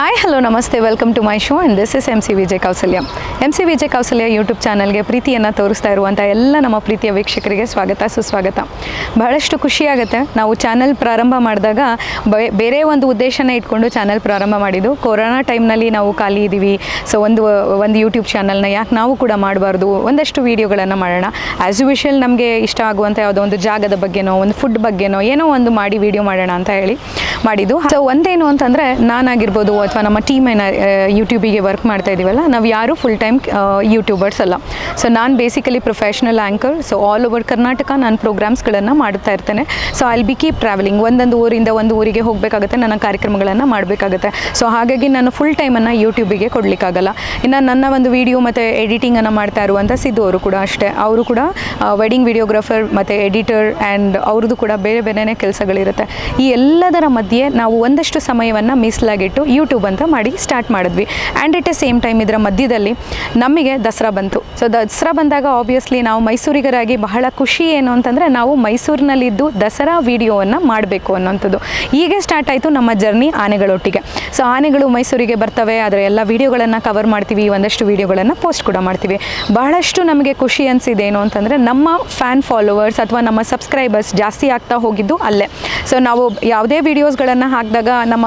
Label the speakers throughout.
Speaker 1: Hi hello ನಮಸ್ತೆ welcome to my show and this is M C Vijay Kausalya M C Vijay Kausalya YouTube ಚಾನಲ್ಗೆ ಪ್ರೀತಿಯನ್ನು ತೋರಿಸ್ತಾ ಇರುವಂಥ ಎಲ್ಲ ನಮ್ಮ ಪ್ರೀತಿಯ ವೀಕ್ಷಕರಿಗೆ ಸ್ವಾಗತ, ಸುಸ್ವಾಗತ. ಬಹಳಷ್ಟು ಖುಷಿಯಾಗುತ್ತೆ ನಾವು ಚಾನಲ್ ಪ್ರಾರಂಭ ಮಾಡಿದಾಗ ಬೇರೆ ಒಂದು ಉದ್ದೇಶನ ಇಟ್ಕೊಂಡು ಚಾನಲ್ ಪ್ರಾರಂಭ ಮಾಡಿದ್ದು. ಕೊರೋನಾ ಟೈಮ್ನಲ್ಲಿ ನಾವು ಖಾಲಿ ಇದ್ದೀವಿ ಸೊ ಒಂದು ಒಂದು ಯೂಟ್ಯೂಬ್ ಚಾನಲ್ನ ಯಾಕೆ ನಾವು ಕೂಡ ಮಾಡಬಾರ್ದು? ಒಂದಷ್ಟು ವೀಡಿಯೋಗಳನ್ನು ಮಾಡೋಣ. ಆ್ಯಸ್ ಯೂಶಲ್ ನಮಗೆ ಇಷ್ಟ ಆಗುವಂಥ ಯಾವುದೋ ಒಂದು ಜಾಗದ ಬಗ್ಗೆನೋ, ಒಂದು ಫುಡ್ ಬಗ್ಗೆನೋ ಏನೋ ಒಂದು ಮಾಡಿ ವೀಡಿಯೋ ಮಾಡೋಣ ಅಂತ ಹೇಳಿ ಮಾಡಿದ್ದು. ಸೊ ಒಂದೇನು ಅಂತಂದರೆ ನಾನಾಗಿರ್ಬೋದು ಅಥವಾ ನಮ್ಮ ಟೀಮ್ ಏನ ಯೂಟ್ಯೂಬಿಗೆ ವರ್ಕ್ ಮಾಡ್ತಾ ಇದ್ದೀವಲ್ಲ ನಾವು ಯಾರು ಫುಲ್ ಟೈಮ್ ಯೂಟ್ಯೂಬರ್ಸ್ ಅಲ್ಲ. ಸೊ ನಾನು basically professional anchor so all over Karnataka ನಾನು ಪ್ರೋಗ್ರಾಮ್ಸ್ಗಳನ್ನು ಮಾಡ್ತಾ ಇರ್ತೇನೆ. So I'll be keep travelling ಒಂದೊಂದು ಊರಿಂದ ಒಂದು ಊರಿಗೆ ಹೋಗಬೇಕಾಗುತ್ತೆ, ನನ್ನ ಕಾರ್ಯಕ್ರಮಗಳನ್ನು ಮಾಡಬೇಕಾಗುತ್ತೆ. ಸೊ ಹಾಗಾಗಿ ನಾನು ಫುಲ್ ಟೈಮನ್ನು ಯೂಟ್ಯೂಬಿಗೆ ಕೊಡಲಿಕ್ಕಾಗಲ್ಲ. ಇನ್ನು ನನ್ನ ಒಂದು ವಿಡಿಯೋ ಮತ್ತು ಎಡಿಟಿಂಗನ್ನು ಮಾಡ್ತಾ ಇರುವಂಥ ಸಿದ್ದು ಅವರು ಕೂಡ ಅಷ್ಟೇ. ಅವರು ಕೂಡ ವೆಡ್ಡಿಂಗ್ ವಿಡಿಯೋಗ್ರಾಫರ್ ಮತ್ತು ಎಡಿಟರ್ ಆ್ಯಂಡ್ ಅವ್ರದ್ದು ಕೂಡ ಬೇರೆ ಬೇರೆನೇ ಕೆಲಸಗಳಿರುತ್ತೆ. ಈ ಎಲ್ಲದರ ಮಧ್ಯೆ ನಾವು ಒಂದಷ್ಟು ಸಮಯವನ್ನು ಮೀಸಲಾಗಿಟ್ಟು ಯೂಟ್ಯೂಬ್ ಅಂತ ಮಾಡಿ ಸ್ಟಾರ್ಟ್ ಮಾಡಿದ್ವಿ. And at a same time ಇದರ ಮಧ್ಯದಲ್ಲಿ ನಮಗೆ ದಸರಾ ಬಂತು. ಸೊ ದಸರಾ ಬಂದಾಗ ಆಬ್ವಿಯಸ್ಲಿ ನಾವು ಮೈಸೂರಿಗರಾಗಿ ಬಹಳ ಖುಷಿ ಏನು ಅಂತಂದರೆ ನಾವು ಮೈಸೂರಿನಲ್ಲಿದ್ದು ದಸರಾ ವಿಡಿಯೋವನ್ನು ಮಾಡಬೇಕು ಅನ್ನೋಂಥದ್ದು. ಹೀಗೆ ಸ್ಟಾರ್ಟ್ ಆಯಿತು ನಮ್ಮ ಜರ್ನಿ ಆನೆಗಳೊಟ್ಟಿಗೆ. ಸೊ ಆನೆಗಳು ಮೈಸೂರಿಗೆ ಬರ್ತವೆ ಅದರ ಎಲ್ಲ ವಿಡಿಯೋಗಳನ್ನು ಕವರ್ ಮಾಡ್ತೀವಿ, ಒಂದಷ್ಟು ವಿಡಿಯೋಗಳನ್ನು ಪೋಸ್ಟ್ ಕೂಡ ಮಾಡ್ತೀವಿ. ಬಹಳಷ್ಟು ನಮಗೆ ಖುಷಿ ಅನಿಸಿದೆ ಏನು ಅಂತಂದರೆ ನಮ್ಮ ಫ್ಯಾನ್ ಫಾಲೋವರ್ಸ್ ಅಥವಾ ನಮ್ಮ ಸಬ್ಸ್ಕ್ರೈಬರ್ಸ್ ಜಾಸ್ತಿ ಆಗ್ತಾ ಹೋಗಿದ್ದು ಅಲ್ಲೇ. ಸೊ ನಾವು ಯಾವುದೇ ವೀಡಿಯೋಸ್ಗಳನ್ನು ಹಾಕಿದಾಗ ನಮ್ಮ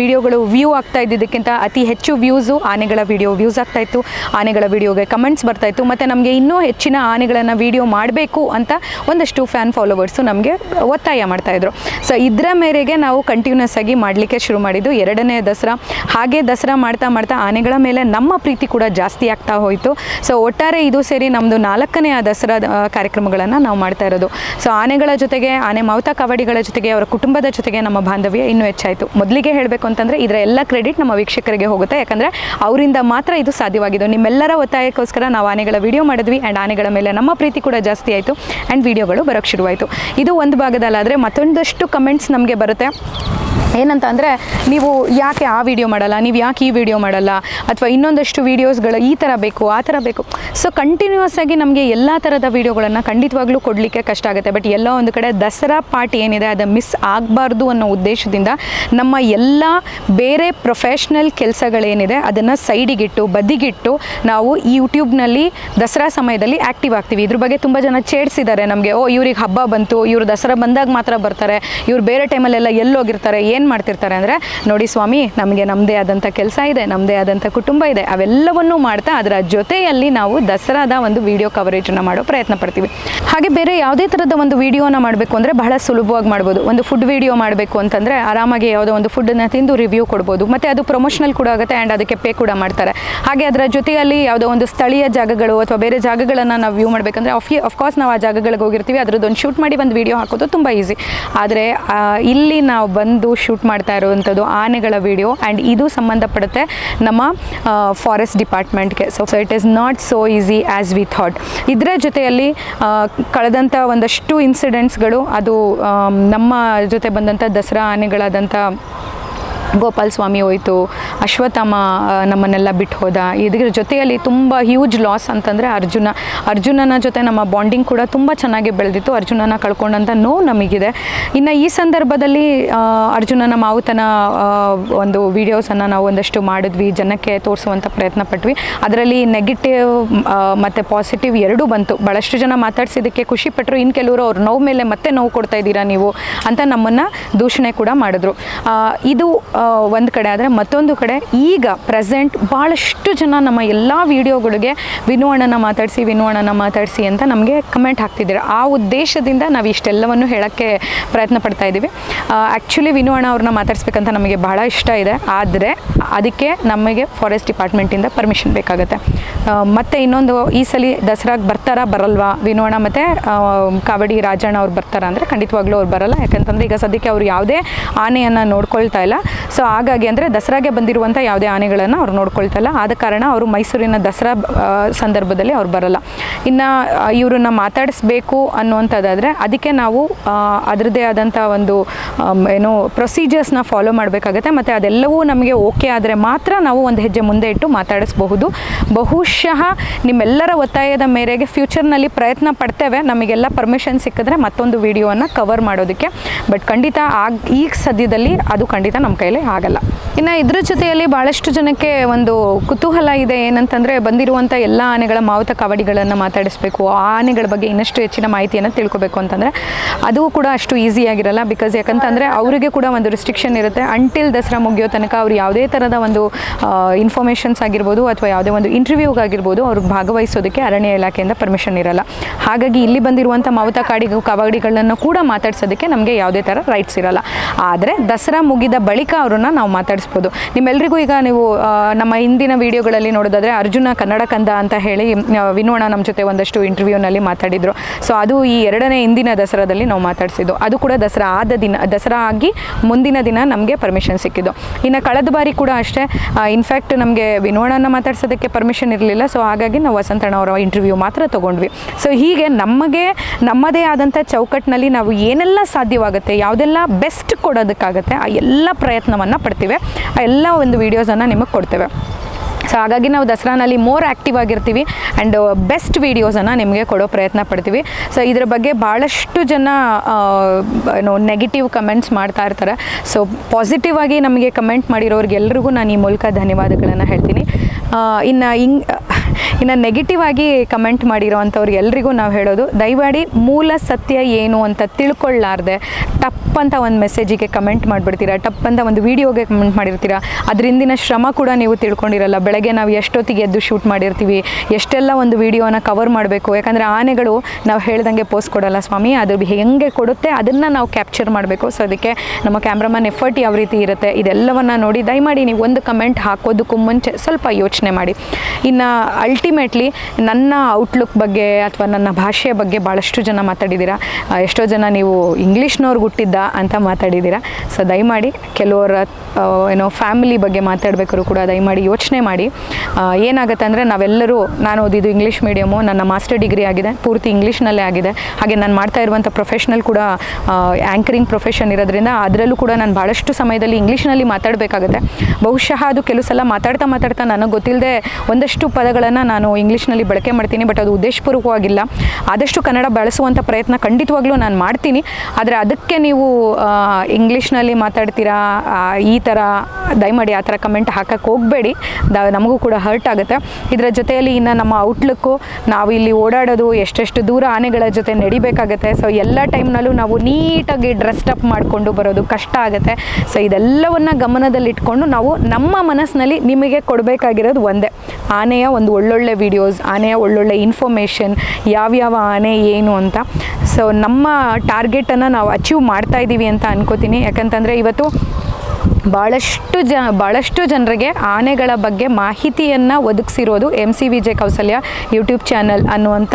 Speaker 1: ವಿಡಿಯೋಗಳು ವ್ಯೂ ಆಗ್ತಾ ಇದ್ದಿದ್ದಕ್ಕಿಂತ ಅತಿ ಹೆಚ್ಚು ವ್ಯೂಸು ಆನೆಗಳ ವಿಡಿಯೋ ವ್ಯೂಸ್ ಆಗ್ತಾ ಇತ್ತು. ಆನೆಗಳ ವಿಡಿಯೋಗೆ ಕಮೆಂಟ್ಸ್ ಬರ್ತಾ ಇತ್ತು. ಮತ್ತು ನಮಗೆ ಇನ್ನೂ ಹೆಚ್ಚಿನ ಆನೆಗಳನ್ನು ವಿಡಿಯೋ ಮಾಡಬೇಕು ಅಂತ ಒಂದಷ್ಟು ಫ್ಯಾನ್ ಫಾಲೋವರ್ಸು ನಮಗೆ ಒತ್ತಾಯ ಮಾಡ್ತಾಯಿದ್ರು ಸೊ ಇದರ ಮೇರೆಗೆ ನಾವು ಕಂಟಿನ್ಯೂಸ್ ಆಗಿ ಮಾಡಲಿಕ್ಕೆ ಶುರು ಮಾಡಿದ್ದು ಎರಡನೇ ದಸರಾ. ಹಾಗೆ ದಸರಾ ಮಾಡ್ತಾ ಮಾಡ್ತಾ ಆನೆಗಳ ಮೇಲೆ ನಮ್ಮ ಪ್ರೀತಿ ಕೂಡ ಜಾಸ್ತಿ ಆಗ್ತಾ ಹೋಯಿತು. ಸೊ ಒಟ್ಟಾರೆ ಇದು ಸೇರಿ ನಮ್ಮದು ನಾಲ್ಕನೆಯ ದಸರಾ ಕಾರ್ಯಕ್ರಮಗಳನ್ನು ನಾವು ಮಾಡ್ತಾ ಇರೋದು. ಸೊ ಆನೆಗಳ ಜೊತೆಗೆ, ಆನೆ ಮಾವುತ ಕವಡಿಗಳ ಜೊತೆಗೆ, ಅವರ ಕುಟುಂಬದ ಜೊತೆಗೆ ನಮ್ಮ ಬಾಂಧವ್ಯ ಇನ್ನೂ ಹೆಚ್ಚಾಯಿತು. ಮೊದಲಿಗೆ ಹೇಳಬೇಕು ಅಂತಂದರೆ, ಇದರ ಎಲ್ಲ ಕ್ರೆಡಿಟ್ ನಮ್ಮ ವೀಕ್ಷಕರಿಗೆ ಹೋಗುತ್ತೆ. ಯಾಕಂದರೆ ಅವರಿಂದ ಮಾತ್ರ ಇದು ಸಾಧ್ಯವಾಗಿದೆ ನಿಮ್ಮೆಲ್ಲರ ಒತ್ತಾಯಕ್ಕೋಸ್ಕರ ನಾವು ಆನೆಗಳ ವಿಡಿಯೋ ಮಾಡಿದ್ವಿ. ಆ್ಯಂಡ್ ಆನೆಗಳ ಮೇಲೆ ನಮ್ಮ ಪ್ರೀತಿ ಕೂಡ ಜಾಸ್ತಿ ಆಯಿತು. ಆ್ಯಂಡ್ ವಿಡಿಯೋಗಳು ಬರೋಕ್ಕೆ ಶುರುವಾಯಿತು. ಇದು ಒಂದು ಭಾಗದಲ್ಲಾದರೆ ಮತ್ತೊಂದಷ್ಟು ಕಮೆಂಟ್ಸ್ ನಮಗೆ ಬರುತ್ತೆ. ಏನಂತ ಅಂದರೆ ನೀವು ಯಾಕೆ ಆ ವಿಡಿಯೋ ಮಾಡಲ್ಲ, ನೀವು ಯಾಕೆ ಈ ವಿಡಿಯೋ ಮಾಡಲ್ಲ, ಅಥವಾ ಇನ್ನೊಂದಷ್ಟು ವೀಡಿಯೋಸ್ಗಳು ಈ ಥರ ಬೇಕು, ಆ ಥರ ಬೇಕು. ಸೊ ಕಂಟಿನ್ಯೂಸ್ ಆಗಿ ನಮಗೆ ಎಲ್ಲ ಥರದ ವೀಡಿಯೋಗಳನ್ನು ಖಂಡಿತವಾಗ್ಲೂ ಕೊಡಲಿಕ್ಕೆ ಕಷ್ಟ ಆಗುತ್ತೆ. ಬಟ್ ಎಲ್ಲ ಒಂದು ಕಡೆ ದಸರಾ ಪಾರ್ಟ್ ಏನಿದೆ, ಅದು ಮಿಸ್ ಆಗಬಾರ್ದು ಅನ್ನೋ ಉದ್ದೇಶದಿಂದ ನಮ್ಮ ಎಲ್ಲ ಬೇರೆ ಪ್ರೊಫೆಷ್ನಲ್ ಕೆಲಸಗಳೇನಿದೆ, ಅದನ್ನು ಸೈಡಿಗಿಟ್ಟು, ಬದಿಗಿಟ್ಟು ನಾವು ಈ ಯೂಟ್ಯೂಬ್ನಲ್ಲಿ ದಸರಾ ಸಮಯದಲ್ಲಿ ಆ್ಯಕ್ಟಿವ್ ಆಗ್ತೀವಿ. ಇದ್ರ ಬಗ್ಗೆ ತುಂಬ ಜನ ಚೇಡ್ಸಿದ್ದಾರೆ ನಮಗೆ, ಓ, ಇವ್ರಿಗೆ ಹಬ್ಬ ಬಂತು, ಇವರು ದಸರಾ ಬಂದಾಗ ಮಾತ್ರ ಬರ್ತಾರೆ, ಇವ್ರು ಬೇರೆ ಟೈಮಲ್ಲೆಲ್ಲ ಎಲ್ಲೋಗಿರ್ತಾರೆ, ಏನು ಮಾಡ್ತಿರ್ತಾರೆ ಅಂದರೆ, ನೋಡಿ ಸ್ವಾಮಿ, ನಮಗೆ ನಮ್ಮದೇ ಆದಂಥ ಕೆಲಸ ಇದೆ ನಮ್ಮದೇ ಆದಂಥ ಕುಟುಂಬ ಇದೆ, ಅವೆಲ್ಲವನ್ನೂ ಮಾಡ್ತಾ ಅದರ ಜೊತೆಯಲ್ಲಿ ನಾವು ದಸರಾದ ಒಂದು ವಿಡಿಯೋ ಕವರೇಜನ್ನು ಮಾಡೋ ಪ್ರಯತ್ನ ಪಡ್ತೀವಿ. ಹಾಗೆ ಬೇರೆ ಯಾವುದೇ ಥರದ ಒಂದು ವಿಡಿಯೋನ ಮಾಡಬೇಕು ಅಂದರೆ ಬಹಳ ಸುಲಭವಾಗಿ ಮಾಡ್ಬೋದು. ಒಂದು ಫುಡ್ ವಿಡಿಯೋ ಮಾಡಬೇಕು ಅಂತಂದರೆ ಆರಾಮಾಗಿ ಯಾವುದೋ ಒಂದು ಫುಡ್ಡನ್ನು ತಿಂದು ರಿವ್ಯೂ ಕೊಡ್ಬೋದು. ಮತ್ತು ಅದು ಪ್ರಮೋಷನಲ್ ಕೂಡ ಆಗುತ್ತೆ ಆ್ಯಂಡ್ ಅದಕ್ಕೆ ಪೇ ಕೂಡ ಮಾಡ್ತಾರೆ. ಹಾಗೆ ಅದರ ಜೊತೆಯಲ್ಲಿ ಯಾವುದೋ ಒಂದು ಸ್ಥಳೀಯ ಜಾಗಗಳು ಅಥವಾ ಬೇರೆ ಜಾಗಗಳನ್ನು ನಾವು ವ್ಯೂ ಮಾಡಬೇಕಂದ್ರೆ ಆಫ್ ಅಫ್ಕೋರ್ಸ್ ನಾವು ಆ ಜಾಗಗಳಿಗೆ ಹೋಗಿರ್ತೀವಿ. ಅದರದ್ದೊಂದು ಶೂಟ್ ಮಾಡಿ ಒಂದು ವಿಡಿಯೋ ಹಾಕೋದು ತುಂಬ ಈಸಿ ಆದರೆ ಇಲ್ಲಿ ನಾವು ಬಂದು ಶೂಟ್ ಮಾಡ್ತಾ ಇರುವಂಥದ್ದು ಆನೆಗಳ ವಿಡಿಯೋ ಆ್ಯಂಡ್ ಇದು ಸಂಬಂಧಪಡುತ್ತೆ ನಮ್ಮ forest ಡಿಪಾರ್ಟ್ಮೆಂಟ್ಗೆ so so it is not so easy as we thought ಇದರ ಜೊತೆಯಲ್ಲಿ ಕಳೆದಂಥ ಒಂದಷ್ಟು ಇನ್ಸಿಡೆಂಟ್ಸ್ಗಳು ಅದು ನಮ್ಮ ಜೊತೆ ಬಂದಂಥ ದಸರಾ ಆನೆಗಳಾದಂಥ ಗೋಪಾಲ್ ಸ್ವಾಮಿ ಹೋಯಿತು, ಅಶ್ವತ್ಥಾಮ ನಮ್ಮನ್ನೆಲ್ಲ ಬಿಟ್ಟು ಹೋದ. ಇದ್ರ ಜೊತೆಯಲ್ಲಿ ತುಂಬ ಹ್ಯೂಜ್ ಲಾಸ್ ಅಂತಂದರೆ ಅರ್ಜುನ. ಅರ್ಜುನನ ಜೊತೆ ನಮ್ಮ ಬಾಂಡಿಂಗ್ ಕೂಡ ತುಂಬ ಚೆನ್ನಾಗಿ ಬೆಳೆದಿತ್ತು. ಅರ್ಜುನನ ಕಳ್ಕೊಂಡಂಥ ನೋವು ನಮಗಿದೆ. ಇನ್ನು ಈ ಸಂದರ್ಭದಲ್ಲಿ ಅರ್ಜುನನ ಮಾವುತನ ಒಂದು ವಿಡಿಯೋಸನ್ನು ನಾವು ಒಂದಷ್ಟು ಮಾಡಿದ್ವಿ. ಜನಕ್ಕೆ ತೋರಿಸುವಂಥ ಪ್ರಯತ್ನ ಪಟ್ವಿ. ಅದರಲ್ಲಿ ನೆಗೆಟಿವ್ ಮತ್ತು ಪಾಸಿಟಿವ್ ಎರಡೂ ಬಂತು. ಭಾಳಷ್ಟು ಜನ ಮಾತಾಡ್ಸಿದ್ದಕ್ಕೆ ಖುಷಿ ಪಟ್ಟರು ಇನ್ನು ಕೆಲವರು ಅವ್ರ ನೋವು ಮೇಲೆ ಮತ್ತೆ ನೋವು ಕೊಡ್ತಾ ಇದ್ದೀರಾ ನೀವು ಅಂತ ನಮ್ಮನ್ನು ದೂಷಣೆ ಕೂಡ ಮಾಡಿದ್ರು. ಇದು ಒಂದು ಕಡೆ ಆದರೆ ಮತ್ತೊಂದು ಕಡೆ ಈಗ ಪ್ರೆಸೆಂಟ್ ಭಾಳಷ್ಟು ಜನ ನಮ್ಮ ಎಲ್ಲ ವಿಡಿಯೋಗಳಿಗೆ ವಿನು ಅಣ್ಣನ ಮಾತಾಡಿಸಿ, ವಿನು ಅಣ್ಣನ ಮಾತಾಡಿಸಿ ಅಂತ ನಮಗೆ ಕಮೆಂಟ್ ಹಾಕ್ತಿದ್ದೀರ. ಆ ಉದ್ದೇಶದಿಂದ ನಾವು ಇಷ್ಟೆಲ್ಲವನ್ನು ಹೇಳೋಕ್ಕೆ ಪ್ರಯತ್ನ ಪಡ್ತಾ ಇದ್ದೀವಿ. ಆ್ಯಕ್ಚುಲಿ ವಿನು ಅಣ್ಣ ಅವ್ರನ್ನ ಮಾತಾಡಿಸ್ಬೇಕಂತ ನಮಗೆ ಬಹಳ ಇಷ್ಟ ಇದೆ. ಆದರೆ ಅದಕ್ಕೆ ನಮಗೆ ಫಾರೆಸ್ಟ್ ಡಿಪಾರ್ಟ್ಮೆಂಟಿಂದ ಪರ್ಮಿಷನ್ ಬೇಕಾಗುತ್ತೆ. ಮತ್ತು ಇನ್ನೊಂದು, ಈ ಸಲ ದಸರಾಗೆ ಬರ್ತಾರಾ, ಬರಲ್ವಾ? ವಿನು ಅಣ್ಣ ಮತ್ತು ಕಾವಡಿ ರಾಜಣ್ಣ ಅವ್ರು ಬರ್ತಾರಾ ಅಂದರೆ ಖಂಡಿತವಾಗ್ಲೂ ಅವ್ರು ಬರಲ್ಲ. ಯಾಕಂತಂದರೆ ಈಗ ಸದ್ಯಕ್ಕೆ ಅವರು ಯಾವುದೇ ಆನೆಯನ್ನು ನೋಡ್ಕೊಳ್ತಾ ಇಲ್ಲ. ಸೊ ಹಾಗಾಗಿ ಅಂದರೆ ದಸರಾಗೆ ಬಂದಿರುವಂಥ ಯಾವುದೇ ಆನೆಗಳನ್ನು ಅವ್ರು ನೋಡ್ಕೊಳ್ತಲ್ಲ. ಆದ ಕಾರಣ ಅವರು ಮೈಸೂರಿನ ದಸರಾ ಸಂದರ್ಭದಲ್ಲಿ ಅವ್ರು ಬರಲ್ಲ. ಇನ್ನು ಇವ್ರನ್ನ ಮಾತಾಡಿಸ್ಬೇಕು ಅನ್ನುವಂಥದ್ದಾದರೆ ಅದಕ್ಕೆ ನಾವು ಅದರದೇ ಅದರದ್ದೇ ಆದಂಥ ಒಂದು ಏನು ಪ್ರೊಸೀಜರ್ಸ್ನ ಫಾಲೋ ಮಾಡಬೇಕಾಗತ್ತೆ. ಮತ್ತು ಅದೆಲ್ಲವೂ ನಮಗೆ ಓಕೆ ಆದರೆ ಮಾತ್ರ ನಾವು ಒಂದು ಹೆಜ್ಜೆ ಮುಂದೆ ಇಟ್ಟು ಮಾತಾಡಿಸ್ಬಹುದು. ಬಹುಶಃ ನಿಮ್ಮೆಲ್ಲರ ಒತ್ತಾಯದ ಮೇರೆಗೆ ಫ್ಯೂಚರ್ನಲ್ಲಿ ಪ್ರಯತ್ನ ಪಡ್ತೇವೆ. ನಮಗೆಲ್ಲ ಪರ್ಮಿಷನ್ ಸಿಕ್ಕಿದ್ರೆ ಮತ್ತೊಂದು ವಿಡಿಯೋವನ್ನು ಕವರ್ ಮಾಡೋದಕ್ಕೆ. ಬಟ್ ಖಂಡಿತ ಆಗ, ಈಗ ಸದ್ಯದಲ್ಲಿ ಅದು ಖಂಡಿತ ನಮ್ಮ ಕೈಯಲ್ಲಿ ಆಗಲ್ಲ. ಇನ್ನು ಇದ್ರ ಜೊತೆಯಲ್ಲಿ ಭಾಳಷ್ಟು ಜನಕ್ಕೆ ಒಂದು ಕುತೂಹಲ ಇದೆ ಏನಂತಂದರೆ ಬಂದಿರುವಂಥ ಎಲ್ಲ ಆನೆಗಳ ಮಾವುತ ಕಾವಡಿಗಳನ್ನು ಮಾತಾಡಿಸ್ಬೇಕು. ಆ ಆನೆಗಳ ಬಗ್ಗೆ ಇನ್ನಷ್ಟು ಹೆಚ್ಚಿನ ಮಾಹಿತಿಯನ್ನು ತಿಳ್ಕೊಬೇಕು ಅಂತಂದರೆ ಅದು ಕೂಡ ಅಷ್ಟು ಈಸಿ ಆಗಿರಲ್ಲ ಬಿಕಾಸ್ ಯಾಕಂತಂದರೆ ಅವರಿಗೆ ಕೂಡ ಒಂದು ರಿಸ್ಟ್ರಿಕ್ಷನ್ ಇರುತ್ತೆ. ಅಂಟಿಲ್ ದಸರಾ ಮುಗಿಯೋ ತನಕ ಅವ್ರು ಯಾವುದೇ ಥರದ ಒಂದು ಇನ್ಫಾರ್ಮೇಷನ್ಸ್ ಆಗಿರ್ಬೋದು ಅಥವಾ ಯಾವುದೇ ಒಂದು ಇಂಟರ್ವ್ಯೂಗಾಗಿರ್ಬೋದು ಅವ್ರಿಗೆ ಭಾಗವಹಿಸೋದಕ್ಕೆ ಅರಣ್ಯ ಇಲಾಖೆಯಿಂದ ಪರ್ಮಿಷನ್ ಇರಲ್ಲ. ಹಾಗಾಗಿ ಇಲ್ಲಿ ಬಂದಿರುವಂಥ ಮಾವುತ ಕಾಡಿ ಕಾವಡಿಗಳನ್ನು ಕೂಡ ಮಾತಾಡ್ಸೋದಕ್ಕೆ ನಮಗೆ ಯಾವುದೇ ಥರ ರೈಟ್ಸ್ ಇರಲ್ಲ. ಆದರೆ ದಸರಾ ಮುಗಿದ ಬಳಿಕ ಅವ್ರನ್ನ ನಾವು ಮಾತಾಡಿಸ್ಬೋದು. ನಿಮ್ಮೆಲ್ರಿಗೂ ಈಗ ನೀವು ನಮ್ಮ ಹಿಂದಿನ ವಿಡಿಯೋಗಳಲ್ಲಿ ನೋಡೋದಾದರೆ ಅರ್ಜುನ ಕನ್ನಡ ಕಂದ ಅಂತ ಹೇಳಿ ವಿನೋಣ ನಮ್ಮ ಜೊತೆ ಒಂದಷ್ಟು ಇಂಟರ್ವ್ಯೂನಲ್ಲಿ ಮಾತಾಡಿದರು. ಸೊ, ಅದು ಈ ಎರಡನೇ ಹಿಂದಿನ ದಸರಾದಲ್ಲಿ ನಾವು ಮಾತಾಡಿಸಿದ್ದು. ಅದು ಕೂಡ ದಸರಾ ಆದ ದಿನ, ದಸರಾ ಆಗಿ ಮುಂದಿನ ದಿನ ನಮಗೆ ಪರ್ಮಿಷನ್ ಸಿಕ್ಕಿದ್ದು. ಇನ್ನು ಕಳೆದ ಬಾರಿ ಕೂಡ ಅಷ್ಟೇ ಇನ್ಫ್ಯಾಕ್ಟ್ ನಮಗೆ ವಿನೋಣನ ಮಾತಾಡ್ಸೋದಕ್ಕೆ ಪರ್ಮಿಷನ್ ಇರಲಿಲ್ಲ. ಸೊ, ಹಾಗಾಗಿ ನಾವು ವಸಂತಣ್ಣ ಅವರ ಇಂಟರ್ವ್ಯೂ ಮಾತ್ರ ತೊಗೊಂಡ್ವಿ. ಸೊ, ಹೀಗೆ ನಮಗೆ, ನಮ್ಮದೇ ಆದಂಥ ಚೌಕಟ್ಟಿನಲ್ಲಿ ನಾವು ಏನೆಲ್ಲ ಸಾಧ್ಯವಾಗುತ್ತೆ, ಯಾವುದೆಲ್ಲ ಬೆಸ್ಟ್ ಕೊಡೋದಕ್ಕಾಗುತ್ತೆ, ಆ ಎಲ್ಲ ಪ್ರಯತ್ನವನ್ನು ಪಡ್ತೀವಿ. ಎಲ್ಲ ಒಂದು ವೀಡಿಯೋಸನ್ನು ನಿಮಗೆ ಕೊಡ್ತೇವೆ. ಸೊ ಹಾಗಾಗಿ ನಾವು ದಸರಾನಲ್ಲಿ ಮೋರ್ ಆ್ಯಕ್ಟಿವ್ ಆಗಿರ್ತೀವಿ ಆ್ಯಂಡ್ ಬೆಸ್ಟ್ ವೀಡಿಯೋಸನ್ನು ನಿಮಗೆ ಕೊಡೋ ಪ್ರಯತ್ನ ಪಡ್ತೀವಿ. ಸೊ ಇದ್ರ ಬಗ್ಗೆ ಭಾಳಷ್ಟು ಜನ ಏನು ನೆಗೆಟಿವ್ ಕಮೆಂಟ್ಸ್ ಮಾಡ್ತಾ ಇರ್ತಾರೆ. ಸೊ ಪಾಸಿಟಿವ್ ಆಗಿ ನಮಗೆ ಕಮೆಂಟ್ ಮಾಡಿರೋರಿಗೆಲ್ಲರಿಗೂ ನಾನು ಈ ಮೂಲಕ ಧನ್ಯವಾದಗಳನ್ನು ಹೇಳ್ತೀನಿ. ಇನ್ನು ಹಿಂಗ್ ಇನ್ನು ನೆಗೆಟಿವ್ ಆಗಿ ಕಮೆಂಟ್ ಮಾಡಿರೋ ಅಂಥವ್ರಿಗೆ ಎಲ್ರಿಗೂ ನಾವು ಹೇಳೋದು ದಯಮಾಡಿ ಮೂಲ ಸತ್ಯ ಏನು ಅಂತ ತಿಳ್ಕೊಳ್ಳಾರ್ದೆ. ಟಪ್ ಅಂತ ಒಂದು ಮೆಸೇಜಿಗೆ ಕಮೆಂಟ್ ಮಾಡಿಬಿಡ್ತೀರಾ ಟಪ್ ಅಂತ ಒಂದು ವೀಡಿಯೋಗೆ ಕಮೆಂಟ್ ಮಾಡಿರ್ತೀರಾ, ಅದರಿಂದಿನ ಶ್ರಮ ಕೂಡ ನೀವು ತಿಳ್ಕೊಂಡಿರಲ್ಲ. ಬೆಳಗ್ಗೆ ನಾವು ಎಷ್ಟೊತ್ತಿಗೆ ಎದ್ದು ಶೂಟ್ ಮಾಡಿರ್ತೀವಿ, ಎಷ್ಟೆಲ್ಲ ಒಂದು ವೀಡಿಯೋನ ಕವರ್ ಮಾಡಬೇಕು, ಯಾಕಂದರೆ ಆನೆಗಳು ನಾವು ಹೇಳ್ದಂಗೆ ಪೋಸ್ಟ್ ಕೊಡಲ್ಲ ಸ್ವಾಮಿ, ಅದು ಹೆಂಗೆ ಕೊಡುತ್ತೆ ಅದನ್ನು ನಾವು ಕ್ಯಾಪ್ಚರ್ ಮಾಡಬೇಕು. ಸೊ ಅದಕ್ಕೆ ನಮ್ಮ ಕ್ಯಾಮ್ರಾಮನ್ ಎಫರ್ಟ್ ಯಾವ ರೀತಿ ಇರುತ್ತೆ, ಇದೆಲ್ಲವನ್ನು ನೋಡಿ ದಯಮಾಡಿ ನೀವು ಒಂದು ಕಮೆಂಟ್ ಹಾಕೋದಕ್ಕೂ ಮುಂಚೆ ಸ್ವಲ್ಪ ಯೋಚನೆ ಮಾಡಿ. ಇನ್ನು ಅಲ್ಟಿಮೇಟ್ಲಿ ನನ್ನ ಔಟ್ಲುಕ್ ಬಗ್ಗೆ ಅಥವಾ ನನ್ನ ಭಾಷೆಯ ಬಗ್ಗೆ ಭಾಳಷ್ಟು ಜನ ಮಾತಾಡಿದ್ದೀರಾ? ಎಷ್ಟೋ ಜನ ನೀವು ಇಂಗ್ಲೀಷ್ನವ್ರಿಗೆ ಹುಟ್ಟಿದ್ದ ಅಂತ ಮಾತಾಡಿದ್ದೀರಾ? ಸೊ ದಯಮಾಡಿ ಕೆಲವರ ಏನೋ ಫ್ಯಾಮಿಲಿ ಬಗ್ಗೆ ಮಾತಾಡಬೇಕಾದ್ರು ಕೂಡ ದಯಮಾಡಿ ಯೋಚನೆ ಮಾಡಿ. ಏನಾಗುತ್ತೆ ಅಂದರೆ ನಾವೆಲ್ಲರೂ, ನಾನು ಓದಿದ್ದು ಇಂಗ್ಲೀಷ್ ಮೀಡಿಯಮು ನನ್ನ ಮಾಸ್ಟರ್ ಡಿಗ್ರಿ ಆಗಿದೆ, ಪೂರ್ತಿ ಇಂಗ್ಲೀಷ್ನಲ್ಲೇ ಆಗಿದೆ. ಹಾಗೆ ನಾನು ಮಾಡ್ತಾ ಇರುವಂಥ ಪ್ರೊಫೆಷ್ನಲ್ ಕೂಡ ಆ್ಯಂಕರಿಂಗ್ ಪ್ರೊಫೆಷನ್ ಇರೋದ್ರಿಂದ ಅದರಲ್ಲೂ ಕೂಡ ನಾನು ಭಾಳಷ್ಟು ಸಮಯದಲ್ಲಿ ಇಂಗ್ಲೀಷ್ನಲ್ಲಿ ಮಾತಾಡಬೇಕಾಗುತ್ತೆ. ಬಹುಶಃ ಅದು ಕೆಲವು ಸಲ ಮಾತಾಡ್ತಾ ಮಾತಾಡ್ತಾ ನನಗೆ ಗೊತ್ತಿಲ್ಲದೆ ಒಂದಷ್ಟು ಪದಗಳನ್ನು ನಾನು ಇಂಗ್ಲೀಷ್ನಲ್ಲಿ ಬಳಕೆ ಮಾಡ್ತೀನಿ, ಬಟ್ ಅದು ಉದ್ದೇಶಪೂರ್ವಕವಾಗಿಲ್ಲ. ಆದಷ್ಟು ಕನ್ನಡ ಬಳಸುವಂಥ ಪ್ರಯತ್ನ ಖಂಡಿತವಾಗ್ಲೂ ನಾನು ಮಾಡ್ತೀನಿ. ಆದರೆ ಅದಕ್ಕೆ ನೀವು ಇಂಗ್ಲೀಷ್ನಲ್ಲಿ ಮಾತಾಡ್ತೀರಾ ಈ ಥರ ದಯಮಾಡಿ ಆ ಥರ ಕಮೆಂಟ್ ಹಾಕಕ್ಕೆ ಹೋಗಬೇಡಿ. ದ, ನಮಗೂ ಕೂಡ ಹರ್ಟ್ ಆಗುತ್ತೆ. ಇದರ ಜೊತೆಯಲ್ಲಿ ಇನ್ನು ನಮ್ಮ ಔಟ್ಲುಕ್ಕು ನಾವು ಇಲ್ಲಿ ಓಡಾಡೋದು, ಎಷ್ಟೆಷ್ಟು ದೂರ ಆನೆಗಳ ಜೊತೆ ನಡಿಬೇಕಾಗತ್ತೆ. ಸೊ ಎಲ್ಲ ಟೈಮ್ನಲ್ಲೂ ನಾವು ನೀಟಾಗಿ ಡ್ರೆಸ್ಡ್ ಅಪ್ ಮಾಡಿಕೊಂಡು ಬರೋದು ಕಷ್ಟ ಆಗುತ್ತೆ. ಸೊ ಇದೆಲ್ಲವನ್ನು ಗಮನದಲ್ಲಿಟ್ಕೊಂಡು ನಾವು ನಮ್ಮ ಮನಸ್ಸಿನಲ್ಲಿ ನಿಮಗೆ ಕೊಡಬೇಕಾಗಿರೋದು ಒಂದೇ. ಆನೆಯ ಒಂದು ಒಳ್ಳೊಳ್ಳೆ ವಿಡಿಯೋಸ್ ಆನೆಯ ಒಳ್ಳೊಳ್ಳೆ ಇನ್ಫಾರ್ಮೇಷನ್ ಯಾವ್ಯಾವ ಆನೆ ಏನು ಅಂತ. ಸೊ ನಮ್ಮ ಟಾರ್ಗೆಟನ್ನು ನಾವು ಅಚೀವ್ ಮಾಡ್ತಾ ಇದ್ದೀವಿ ಅಂತ ಅನ್ಕೋತೀನಿ. ಯಾಕಂತಂದರೆ ಇವತ್ತು ಭಾಳಷ್ಟು ಜ ಭಾಳಷ್ಟು ಜನರಿಗೆ ಆನೆಗಳ ಬಗ್ಗೆ ಮಾಹಿತಿಯನ್ನು ಒದಗಿಸಿರೋದು M C V J Kausalya YouTube channel ಅನ್ನುವಂಥ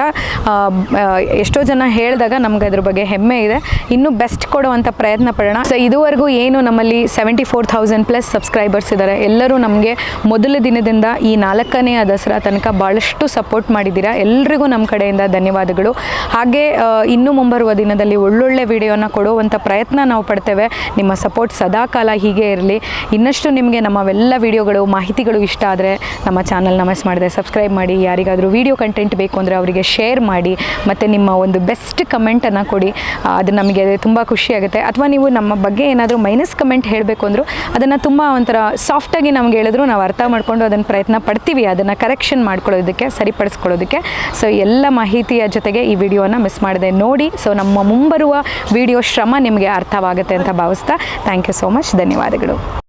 Speaker 1: ಎಷ್ಟೋ ಜನ ಹೇಳಿದಾಗ ನಮ್ಗೆ ಅದ್ರ ಬಗ್ಗೆ ಹೆಮ್ಮೆ ಇದೆ. ಇನ್ನೂ ಬೆಸ್ಟ್ ಕೊಡುವಂಥ ಪ್ರಯತ್ನ ಪಡೋಣ. ಸೊ ಇದುವರೆಗೂ ಏನು ನಮ್ಮಲ್ಲಿ seventy four thousand plus subscribers ಇದ್ದಾರೆ ಎಲ್ಲರೂ ನಮಗೆ ಮೊದಲ ದಿನದಿಂದ ಈ ನಾಲ್ಕನೆಯ ದಸರಾ ತನಕ ಭಾಳಷ್ಟು ಸಪೋರ್ಟ್ ಮಾಡಿದ್ದೀರಾ. ಎಲ್ರಿಗೂ ನಮ್ಮ ಕಡೆಯಿಂದ ಧನ್ಯವಾದಗಳು. ಹಾಗೆ ಇನ್ನೂ ಇನ್ನು ಮುಂಬರುವ ದಿನದಲ್ಲಿ ಒಳ್ಳೊಳ್ಳೆ ವಿಡಿಯೋನ ಕೊಡುವಂಥ ಪ್ರಯತ್ನ ನಾವು ಪಡ್ತೇವೆ. ನಿಮ್ಮ ಸಪೋರ್ಟ್ ಸದಾಕಾಲ ಹೀಗೆ ಇರಲಿ. ಇನ್ನಷ್ಟು ನಿಮಗೆ ನಮ್ಮವೆಲ್ಲ ವೀಡಿಯೋಗಳು, ಮಾಹಿತಿಗಳು ಇಷ್ಟ ಆದರೆ ನಮ್ಮ ಚಾನಲ್ನ ಮಿಸ್ ಮಾಡಿದೆ ಸಬ್ಸ್ಕ್ರೈಬ್ ಮಾಡಿ. ಯಾರಿಗಾದರೂ ವೀಡಿಯೋ ಕಂಟೆಂಟ್ ಬೇಕು ಅಂದರೆ ಅವರಿಗೆ ಶೇರ್ ಮಾಡಿ. ಮತ್ತು ನಿಮ್ಮ ಒಂದು ಬೆಸ್ಟ್ ಕಮೆಂಟನ್ನು ಕೊಡಿ. ಅದು ನಮಗೆ ತುಂಬ ಖುಷಿಯಾಗುತ್ತೆ ಅಥವಾ ನೀವು ನಮ್ಮ ಬಗ್ಗೆ ಏನಾದರೂ ಮೈನಸ್ ಕಮೆಂಟ್ ಹೇಳಬೇಕು ಅಂದರೂ ಅದನ್ನು ತುಂಬ ಒಂಥರ ಸಾಫ್ಟಾಗಿ ನಮ್ಗೆ ಹೇಳಿದ್ರು ನಾವು ಅರ್ಥ ಮಾಡಿಕೊಂಡು ಅದನ್ನು ಪ್ರಯತ್ನ ಪಡ್ತೀವಿ. ಅದನ್ನು ಕರೆಕ್ಷನ್ ಮಾಡ್ಕೊಳ್ಳೋದಕ್ಕೆ, ಸರಿಪಡಿಸ್ಕೊಳ್ಳೋದಕ್ಕೆ. ಸೊ ಎಲ್ಲ ಮಾಹಿತಿಯ ಜೊತೆಗೆ ಈ ವಿಡಿಯೋನ ಮಿಸ್ ಮಾಡಿದೆ ನೋಡಿ. ಸೊ ನಮ್ಮ ಮುಂಬರುವ ವಿಡಿಯೋ ಶ್ರಮ ನಿಮಗೆ ಅರ್ಥವಾಗುತ್ತೆ ಅಂತ ಭಾವಿಸ್ತಾ. ಥ್ಯಾಂಕ್ ಯು ಸೋ ಮಚ್ ಧನ್ಯವಾದಗಳು.